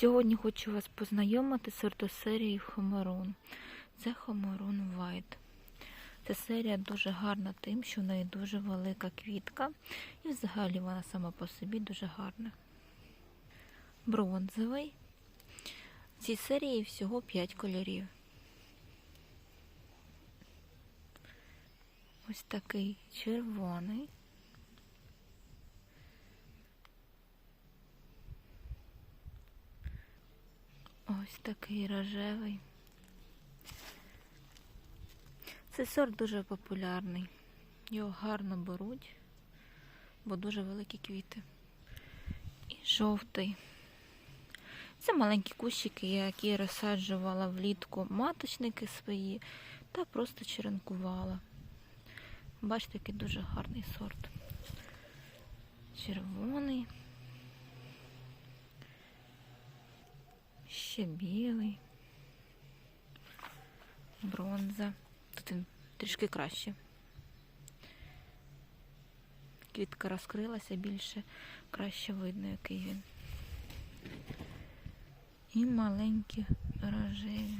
Сьогодні хочу вас познайомити з сортосерією Хомерун. Це Хомерун White. Ця серія дуже гарна тим, що в неї дуже велика квітка, і взагалі вона сама по собі дуже гарна. Бронзовий. В цій серії всього 5 кольорів. Ось такий червоний. Ось такий рожевий. Цей сорт дуже популярний. Його гарно беруть, бо дуже великі квіти. І жовтий. Це маленькі кущики, які розсаджувала влітку маточники свої та просто черенкувала. Бачите, який дуже гарний сорт. Червоний. Ще білий. Бронза. Тут він трішки краще. Квітка розкрилася більше, краще видно, який він. І маленькі рожеві.